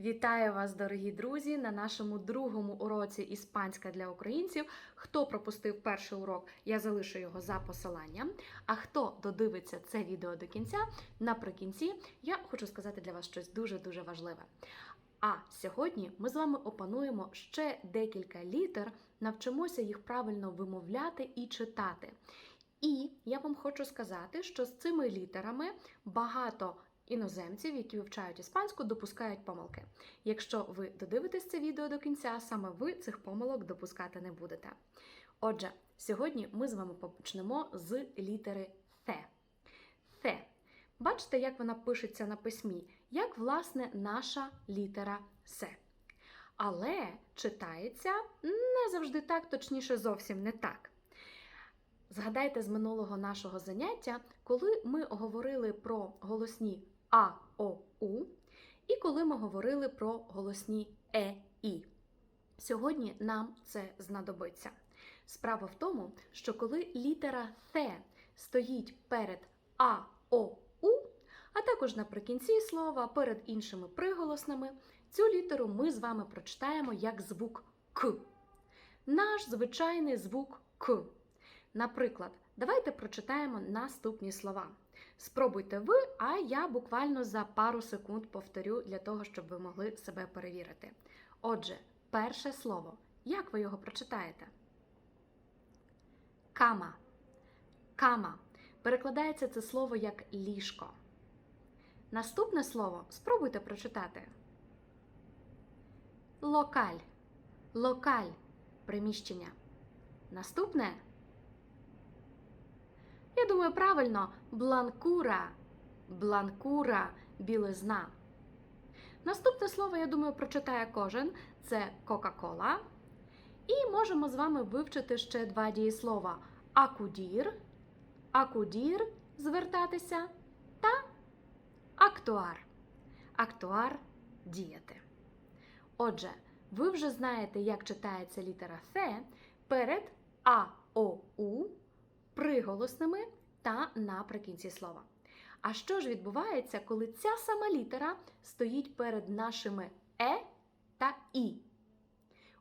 Вітаю вас, дорогі друзі, на нашому другому уроці Іспанська для українців. Хто пропустив перший урок, я залишу його за посиланням. А хто додивиться це відео до кінця, наприкінці я хочу сказати для вас щось дуже-дуже важливе. А сьогодні ми з вами опануємо ще декілька літер, навчимося їх правильно вимовляти і читати. І я вам хочу сказати, що з цими літерами багато іноземців, які вивчають іспанську, допускають помилки. Якщо ви додивитесь це відео до кінця, саме ви цих помилок допускати не будете. Отже, сьогодні ми з вами почнемо з літери Th. Th. Бачите, як вона пишеться на письмі, як власне наша літера С. Але читається не завжди так, точніше, зовсім не так. Згадайте з минулого нашого заняття, коли ми говорили про голосні А, О, У, і коли ми говорили про голосні Е, І. Сьогодні нам це знадобиться. Справа в тому, що коли літера Th стоїть перед А, О, У, а також наприкінці слова перед іншими приголосними, цю літеру ми з вами прочитаємо як звук К. Наш звичайний звук К. Наприклад, давайте прочитаємо наступні слова. Спробуйте ви, а я буквально за пару секунд повторю для того, щоб ви могли себе перевірити. Отже, перше слово. Як ви його прочитаєте? Кама. Кама. Перекладається це слово як ліжко. Наступне слово спробуйте прочитати. Локаль. Локаль. Приміщення. Наступне. Я думаю, правильно, бланкура. Бланкура білизна. Наступне слово, я думаю, прочитає кожен це Кока-Кола. І можемо з вами вивчити ще два дієслова: акудір, акудір звертатися та актуар. Актуар діяти. Отже, ви вже знаєте, як читається літера Ф перед А, О, У приголосними та наприкінці слова. А що ж відбувається, коли ця сама літера стоїть перед нашими Е та І?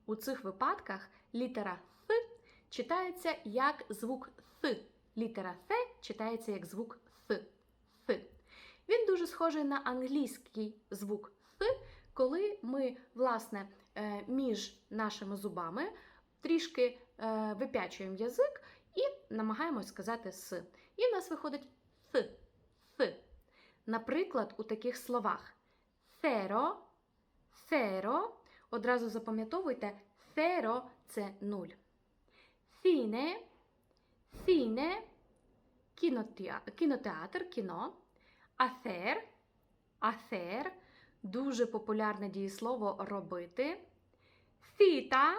У цих випадках літера Th читається як звук Th. Літера Th читається як звук. Th. Він дуже схожий на англійський звук Th, коли ми, власне, е, між нашими зубами трішки е, випячуємо язик і намагаємось сказати с. І в нас виходить th. th. Наприклад, у таких словах зеро, зеро, одразу запам'ятовуйте, зеро це нуль. Cine, cine, кінотеатр, кіно, hacer, hacer, дуже популярне дієслово робити. Cita,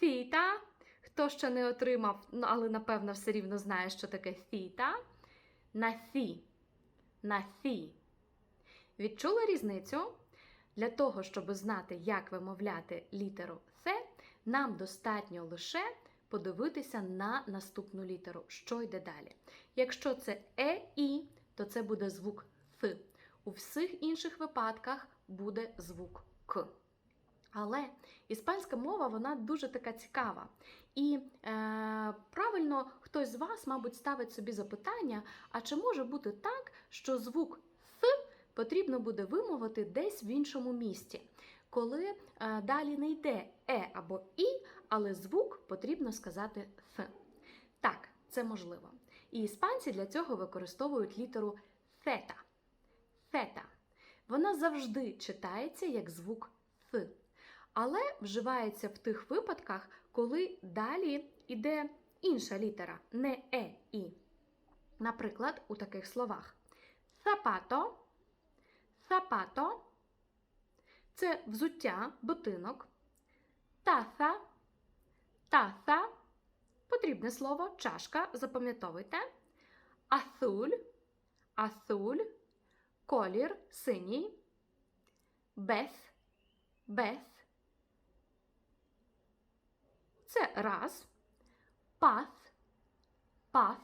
cita, Хто ще не отримав, ну, але напевно все рівно знає, що таке фіта. На фі. На фі. Відчули різницю? Для того, щоб знати, як вимовляти літеру С, нам достатньо лише подивитися на наступну літеру, що йде далі. Якщо це Е І, то це буде звук Th. У всіх інших випадках буде звук К. Але іспанська мова вона дуже така цікава. І е, правильно хтось з вас, мабуть, ставить собі запитання: а чи може бути так, що звук Th потрібно буде вимовити десь в іншому місці, коли е, далі не йде Е або І, але звук потрібно сказати Th. Так, це можливо. І іспанці для цього використовують літеру theta. Theta. Вона завжди читається як звук Th але вживається в тих випадках, коли далі йде інша літера, не е і. Наприклад, у таких словах: Zapato, zapato – це взуття, ботинок, таса, таса потрібне слово, чашка, запам'ятовуйте, азуль, азуль, колір, синій, без, без. Це раз. Пас. Пас.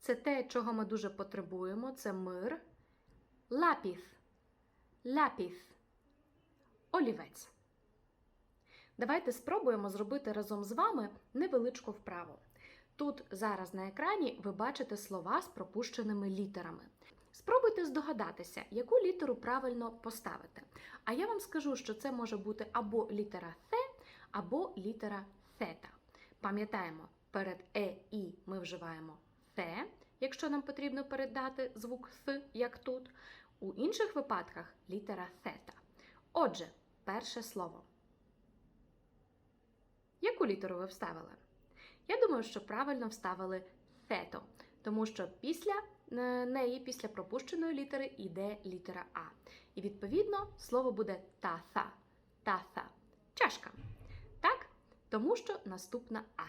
Це те, чого ми дуже потребуємо. Це мир. Лапіс. Лапіс. олівець. Давайте спробуємо зробити разом з вами невеличку вправу. Тут зараз на екрані ви бачите слова з пропущеними літерами. Спробуйте здогадатися, яку літеру правильно поставити. А я вам скажу, що це може бути або літера Th, або літера Theta. Пам'ятаємо, перед е і ми вживаємо Th, якщо нам потрібно передати звук Th, як тут. У інших випадках літера Theta. Отже, перше слово. Яку літеру ви вставили? Я думаю, що правильно вставили theta, тому що після е, неї, після пропущеної літери, йде літера А. І відповідно слово буде таса. Таса. Чашка. Тому що наступна А.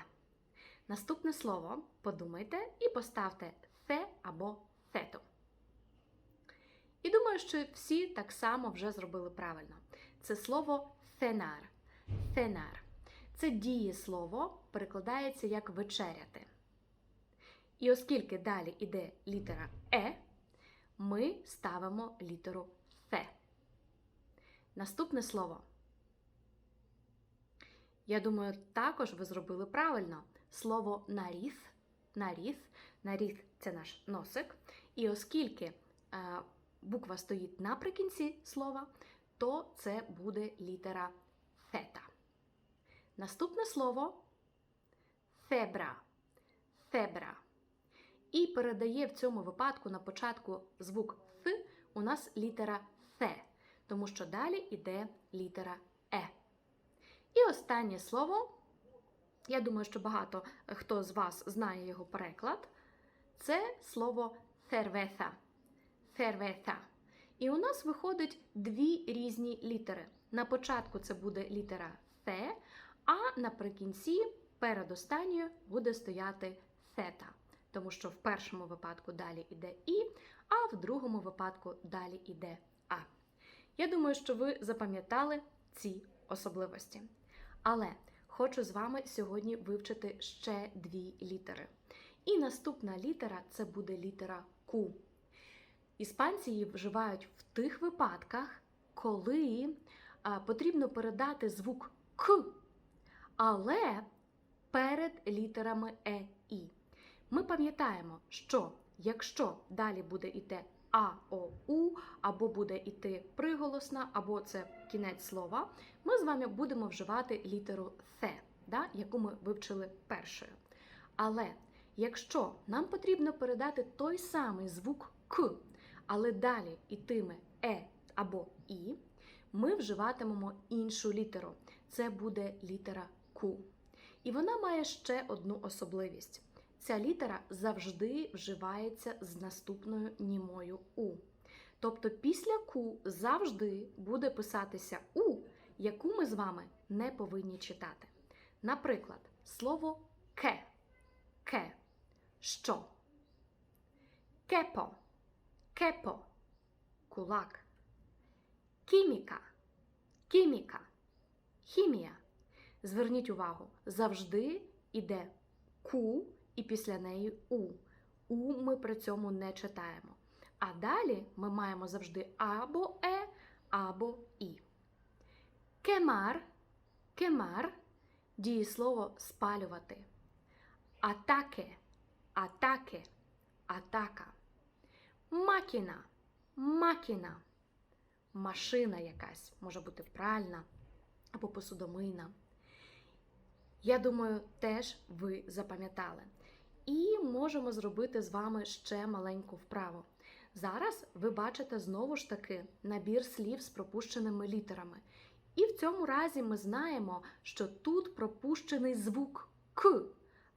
Наступне слово подумайте і поставте «the» або «theta». І думаю, що всі так само вже зробили правильно. Це слово «thеnar». «Thеnar». Це дієслово перекладається як вечеряти. І оскільки далі йде літера Е, ми ставимо літеру Ф. Наступне слово. Я думаю, також ви зробили правильно. Слово наріс. Наріс. Наріс це наш носик. І оскільки е, буква стоїть наприкінці слова, то це буде літера фета. Наступне слово фебра. Фебра. І передає в цьому випадку на початку звук Ф у нас літера Ф, тому що далі йде літера Е. І останнє слово, я думаю, що багато хто з вас знає його переклад, це слово фервеса. Фервеса. І у нас виходить дві різні літери. На початку це буде літера Ф, а наприкінці, перед останньою, буде стояти theta, тому що в першому випадку далі йде І, а в другому випадку далі йде А. Я думаю, що ви запам'ятали ці особливості. Але хочу з вами сьогодні вивчити ще дві літери. І наступна літера це буде літера Q. Іспанці її вживають в тих випадках, коли потрібно передати звук К але перед літерами Е І. Ми пам'ятаємо, що якщо далі буде йти А, О, У, або буде йти приголосна, або це кінець слова, ми з вами будемо вживати літеру Th, да, яку ми вивчили першою. Але якщо нам потрібно передати той самий звук К, але далі йтиме Е або І, ми вживатимемо іншу літеру. Це буде літера Q. І вона має ще одну особливість. Ця літера завжди вживається з наступною німою У. Тобто після Q завжди буде писатися У, яку ми з вами не повинні читати. Наприклад, слово ке. Ке. Що? Кепо. Кепо. Кулак. Кіміка. Кіміка. Хімія. Зверніть увагу, завжди йде ку і після неї у. У ми при цьому не читаємо. А далі ми маємо завжди або е, або і. Кемар, кемар дієслово спалювати. Атаке, атаке, атака. Макіна, макіна. Машина якась, може бути пральна або посудомийна. Я думаю, теж ви запам'ятали. І можемо зробити з вами ще маленьку вправу. Зараз ви бачите знову ж таки набір слів з пропущеними літерами. І в цьому разі ми знаємо, що тут пропущений звук К.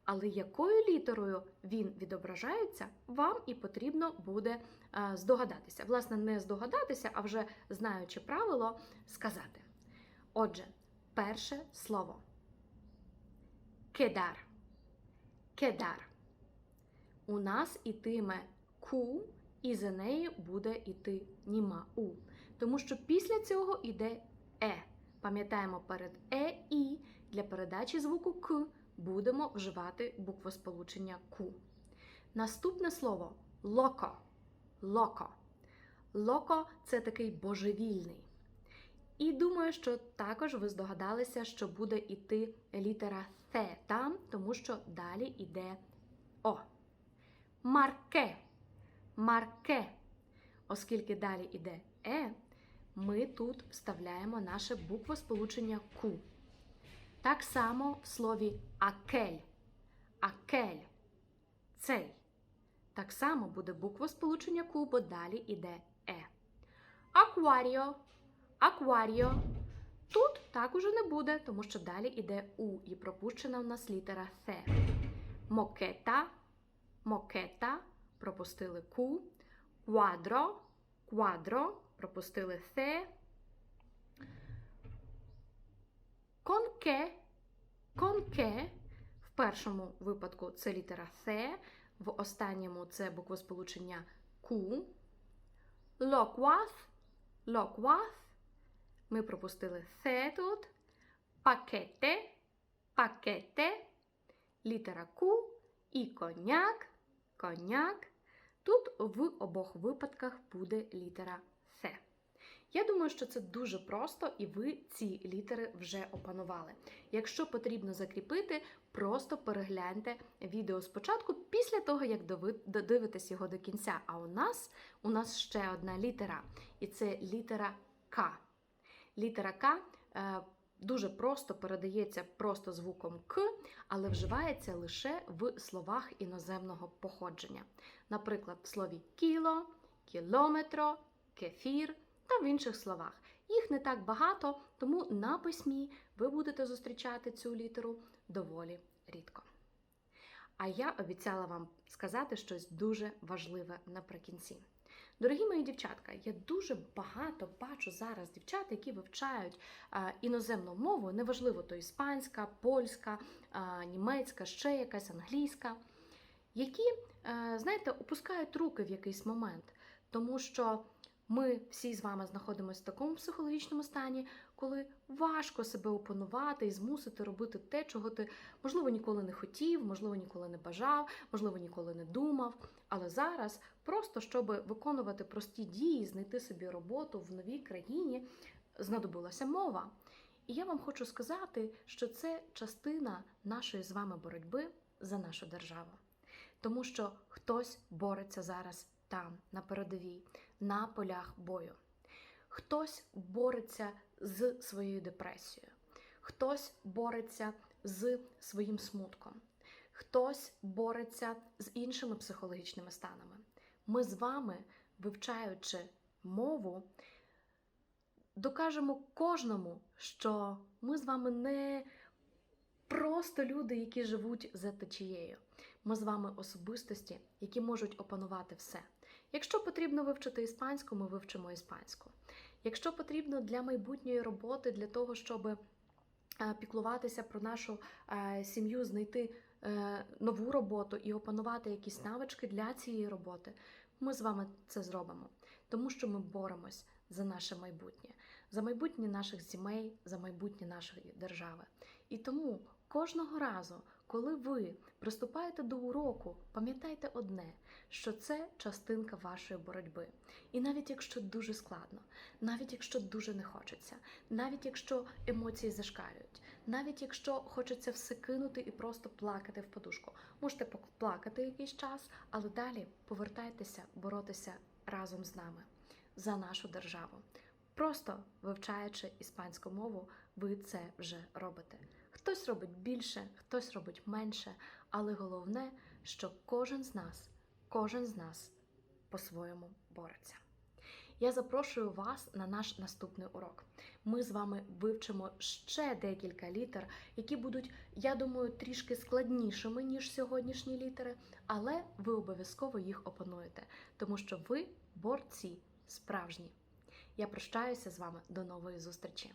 Але якою літерою він відображається, вам і потрібно буде е, здогадатися. Власне, не здогадатися, а вже знаючи правило, сказати. Отже, перше слово. Кедар. Кедар. У нас ітиме ку, і за нею буде іти німа у. Тому що після цього йде е. Пам'ятаємо, перед е і для передачі звуку к будемо вживати буквосполучення ку. Наступне слово локо. Локо. Локо це такий божевільний. І думаю, що також ви здогадалися, що буде йти літера Th там, тому що далі йде О. Марке. Марке. Оскільки далі йде Е, ми тут вставляємо наше буквосполучення Q. Так само в слові акель. Акель. Цей. Так само буде буквосполучення Q, бо далі йде Е. Акваріо. Акваріо. Тут так уже не буде, тому що далі йде У і пропущена в нас літера Th. Мокета. Мокета. Пропустили Q. Квадро. Квадро. Пропустили Th. Конке. Конке. В першому випадку це літера Th, в останньому це буквосполучення Q. Локваth. Локваth. Ми пропустили Th тут. Пакете. Пакете. Літера Q і коняк. Коняк. Тут в обох випадках буде літера Th. Я думаю, що це дуже просто, і ви ці літери вже опанували. Якщо потрібно закріпити, просто перегляньте відео спочатку, після того, як додивитесь його до кінця. А у нас, у нас ще одна літера, і це літера К. Літера К е, дуже просто передається просто звуком К, але вживається лише в словах іноземного походження. Наприклад, в слові кіло, кілометро, кефір та в інших словах. Їх не так багато, тому на письмі ви будете зустрічати цю літеру доволі рідко. А я обіцяла вам сказати щось дуже важливе наприкінці. Дорогі мої дівчатка, я дуже багато бачу зараз дівчат, які вивчають іноземну мову, неважливо, то іспанська, польська, німецька, ще якась англійська, які, е, знаєте, опускають руки в якийсь момент, тому що ми всі з вами знаходимося в такому психологічному стані, коли важко себе опанувати і змусити робити те, чого ти, можливо, ніколи не хотів, можливо, ніколи не бажав, можливо, ніколи не думав. Але зараз, просто щоб виконувати прості дії, знайти собі роботу в новій країні, знадобилася мова. І я вам хочу сказати, що це частина нашої з вами боротьби за нашу державу. Тому що хтось бореться зараз там, на передовій, на полях бою. Хтось бореться з своєю депресією, хтось бореться з своїм смутком, хтось бореться з іншими психологічними станами. Ми з вами, вивчаючи мову, докажемо кожному, що ми з вами не просто люди, які живуть за течією. Ми з вами особистості, які можуть опанувати все. Якщо потрібно вивчити іспанську, ми вивчимо іспанську. Якщо потрібно для майбутньої роботи, для того, щоб е, піклуватися про нашу е, сім'ю, знайти е, нову роботу і опанувати якісь навички для цієї роботи, ми з вами це зробимо, тому що ми боремось за наше майбутнє, за майбутнє наших сімей, за майбутнє нашої держави. І тому кожного разу, коли ви приступаєте до уроку, пам'ятайте одне, що це частинка вашої боротьби. І навіть якщо дуже складно, навіть якщо дуже не хочеться, навіть якщо емоції зашкалюють, навіть якщо хочеться все кинути і просто плакати в подушку, можете плакати якийсь час, але далі повертайтеся боротися разом з нами за нашу державу. Просто вивчаючи іспанську мову, ви це вже робите. Хтось робить більше, хтось робить менше, але головне, що кожен з нас, кожен з нас по-своєму бореться. Я запрошую вас на наш наступний урок. Ми з вами вивчимо ще декілька літер, які будуть, я думаю, трішки складнішими, ніж сьогоднішні літери, але ви обов'язково їх опануєте, тому що ви борці справжні. Я прощаюся з вами до нової зустрічі.